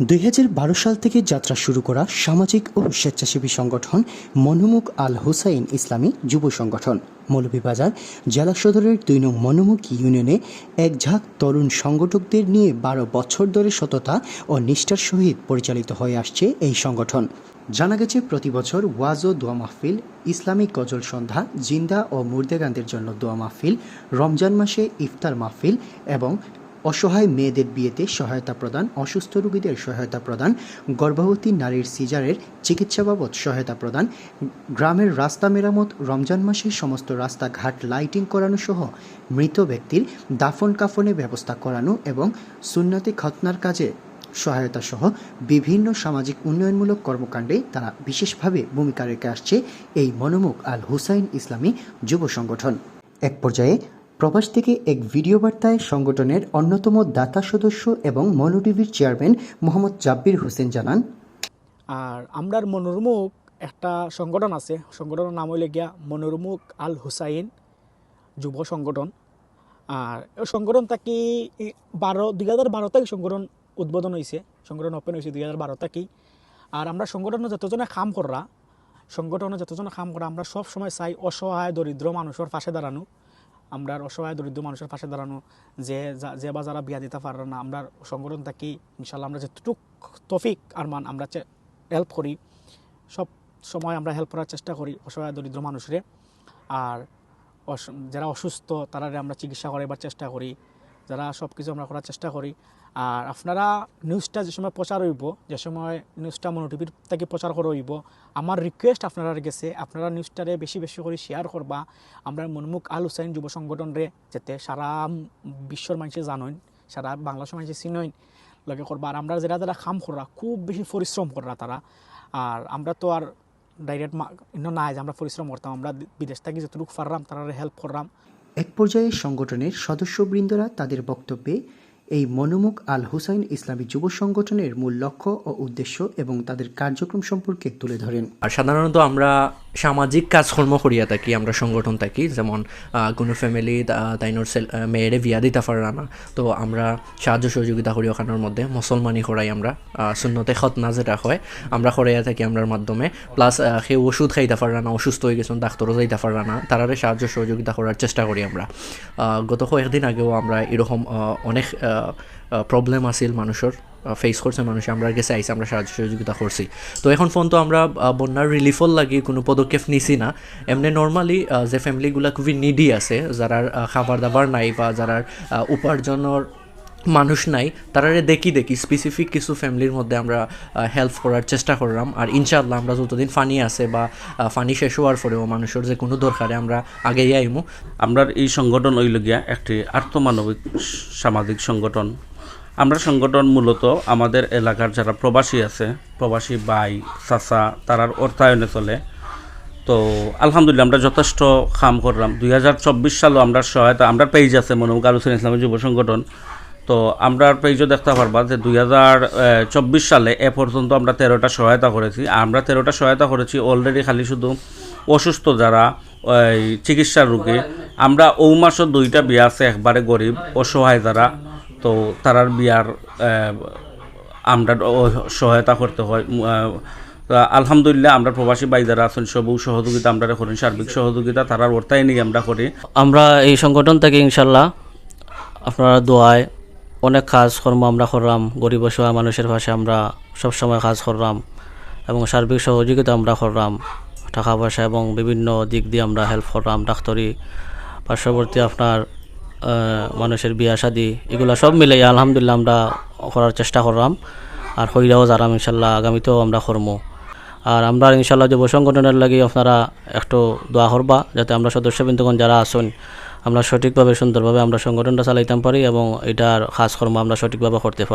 দুই হাজার বারো সাল থেকে যাত্রা শুরু করা সামাজিক ও স্বেচ্ছাসেবী সংগঠন মনোমুখ আল হুসাইন ইসলামী যুব সংগঠন। মৌলভীবাজার জেলা সদরের দুই নং মনোমুখ ইউনিয়নে এক ঝাঁক তরুণ সংগঠকদের নিয়ে বারো বছর ধরে সততা ও নিষ্ঠার সহিত পরিচালিত হয়ে আসছে এই সংগঠন। জানা গেছে, প্রতি বছর ওয়াজ ও দোয়া মাহফিল ইসলামিক গজল সন্ধ্যা, জিন্দা ও মুর্দেগানদের জন্য দোয়া মাহফিল, রমজান মাসে ইফতার মাহফিল এবং অসহায় মেয়েদের বিয়েতে সহায়তা প্রদান, অসুস্থ রোগীদের সহায়তা প্রদান, গর্ভবতী নারীর সিজারের চিকিৎসা বাবদ সহায়তা প্রদান, গ্রামের রাস্তা মেরামত, রমজান মাসে সমস্ত রাস্তাঘাট লাইটিং করানো সহ মৃত ব্যক্তির দাফন কাফনের ব্যবস্থা করানো এবং সুন্নতি খতনার কাজে সহায়তা সহ বিভিন্ন সামাজিক উন্নয়নমূলক কর্মকাণ্ডে তারা বিশেষভাবে ভূমিকা রেখে আসছে এই মনোমুখ আল হুসাইন ইসলামী যুব সংগঠন। এক পর্যায়ে প্রবাস থেকে এক ভিডিও বার্তায় সংগঠনের অন্যতম দাতা সদস্য এবং মনো টিভির চেয়ারম্যান মোহাম্মদ জাব্বির হোসেন জানান, আর আমরার মনোরমুখ একটা সংগঠন আছে। সংগঠনের নাম হইলে গিয়া মনোরমুখ আল হুসাইন যুব সংগঠন। আর সংগঠন থাকি বারো, দুই হাজার বারো থেকে সংগঠন উদ্বোধন হয়েছে সংগঠন ওপেন হয়েছে দুই হাজার বারো থেকে আর আমরা সংগঠনে যতজনে কাম করা সংগঠনে যতজনে কাম করা আমরা সব সময় চাই অসহায়, দরিদ্র মানুষের পাশে দাঁড়ানো। আমরা অসহায় দরিদ্র মানুষের পাশে দাঁড়ানো, যে যা- বা যারা বিয়া দিতে পারে না, আমরা সংগঠন থাকি ইনশাল্লাহ আমরা যতটুক তফিক আর মান আমরা হেল্প করি, সব সময় আমরা হেল্প করার চেষ্টা করি অসহায় দরিদ্র মানুষরে। আর যারা অসুস্থ তারা আমরা চিকিৎসা করাইবার চেষ্টা করি। যারা সব কিছু আমরা করার চেষ্টা করি। আর আপনারা নিউজটা যে সময় প্রচার হইব, যে সময় নিউজটা মনোটিভির থেকে প্রচার করা হইব, আমার রিকোয়েস্ট আপনারা গেছে, আপনারা নিউজটারে বেশি বেশি করে শেয়ার করবা। আমরা মনমুখ আল হুসাইন যুব সংগঠনরে যাতে সারা বিশ্বর মানুষে জানেন সারা বাংলাদেশের মানুষে চিনইন, লগে করবা। আর আমরা যারা যারা কাম করা, খুব বেশি পরিশ্রম করা তারা। আর আমরা তো আর ডাইরেক্ট নাই যে আমরা পরিশ্রম করতাম, আমরা বিদেশ থেকে যতটুকু পারলাম তারা হেল্প করলাম। এক পর্যায়ে সংগঠনের সদস্যবৃন্দরা তাদের বক্তব্যে এই মনোমুখ আল হুসাইন ইসলামী যুব সংগঠনের মূল লক্ষ্য ও উদ্দেশ্য এবং তাদের কার্যক্রম সম্পর্কে তুলে ধরেন। আর সাধারণত আমরা সামাজিক কাজকর্ম করিয়া থাকি, আমরা সংগঠন থাকি, যেমন কোনো ফ্যামিলি তাইনোর মেয়েরে বিয়া দিতে পারে না তো আমরা সাহায্য সহযোগিতা করি ওখানের মধ্যে মুসলমানি করাই আমরা শূন্যতে খতনা যেটা হয়, আমরা করাইয়া থাকি আমরার মাধ্যমে। প্লাস সেই ওষুধ খাইতে পারে না অসুস্থ হয়ে গেছেন ডাক্তারও যাইতে পারে না তারারে সাহায্য সহযোগিতা করার চেষ্টা করি আমরা। গত কয়েকদিন আগেও আমরা এরকম অনেক প্রবলেম আছিল মানুষের ফেস করছে মানুষ। আমরা গেছে আইসি আমরা সাহায্য সহযোগিতা করছি। তো এখন ফোন তো আমরা বন্যার রিলিফর লাগে কোনো পদক্ষেপ নিছি না। এমনি নর্মালি যে ফ্যামিলিগুলো খুবই নিডি আছে যারা খাবার দাবার নাই বা যারা উপার্জনের মানুষ নাই, তারারে দেখি দেখি স্পেসিফিক কিছু ফ্যামিলির মধ্যে আমরা হেল্প করার চেষ্টা করলাম। আর ইনশাআল্লাহ আমরা যতদিন ফানি আছে বা ফানি শেষ হওয়ার পরেও মানুষের যে কোনো দরকারে আমরা আগেই আইমু। আমরা এই সংগঠন হইল গিয়া একটি আর্থমানবিক সামাজিক সংগঠন। আমরা সংগঠন মূলত আমাদের এলাকার যারা প্রবাসী আছে, প্রবাসী বাই চাচা, তারার অর্থায়নে চলে। তো আলহামদুলিল্লাহ আমরা যথেষ্ট কাম করলাম। দুই হাজার চব্বিশ সালও আমরা সহায়তা, আমরা পেজ আছে মনোমুখ আলোচনা ইসলামী যুব সংগঠন। তো আমরা পেজও দেখতে পারবা যে দুই হাজার চব্বিশ সালে এ পর্যন্ত আমরা তেরোটা সহায়তা করেছি। আমরা তেরোটা সহায়তা করেছি অলরেডি খালি শুধু অসুস্থ যারা চিকিৎসার রোগী। আমরা ও মাসও দুইটা বিয়া আছে, একবারে গরিব, অসহায় যারা। তো তারার বিয়ার আমরা সহায়তা করতে হয় আলহামদুলিল্লাহ আমরা প্রবাসী ভাই যারা আছেন, সবু সহযোগিতা আমরা করি, সার্বিক সহযোগিতা তারার নিয়ে আমরা করি। আমরা এই সংগঠন থেকে ইনশাল্লাহ আপনারা দোয়ায় অনেক কাজ কর্ম আমরা করলাম, গরিব অসহায় মানুষের পাশে আমরা সবসময় কাজ করলাম এবং সার্বিক সহযোগিতা আমরা করলাম। টাকা পয়সা এবং বিভিন্ন দিক দিয়ে আমরা হেল্প করলাম, ডাক্তারি, পার্শ্ববর্তী আপনার মানুষের বিয়া শাদি, এগুলো সব মিলে আলহামদুলিল্লাহ আমরা করার চেষ্টা করলাম। আর হইরাও যারাম ইনশাল্লাহ আগামীতেও আমরা করব আর আমরা ইনশাল্লাহ যুব সংগঠনের লাগি আপনারা একটু দোয়া করবা, যাতে আমরা সদস্যবৃন্দগণ যারা আসুন আমরা সঠিকভাবে সুন্দরভাবে আমরা সংগঠনটা চালাইতাম পারি এবং এটার কাজকর্ম আমরা সঠিকভাবে করতে পারি।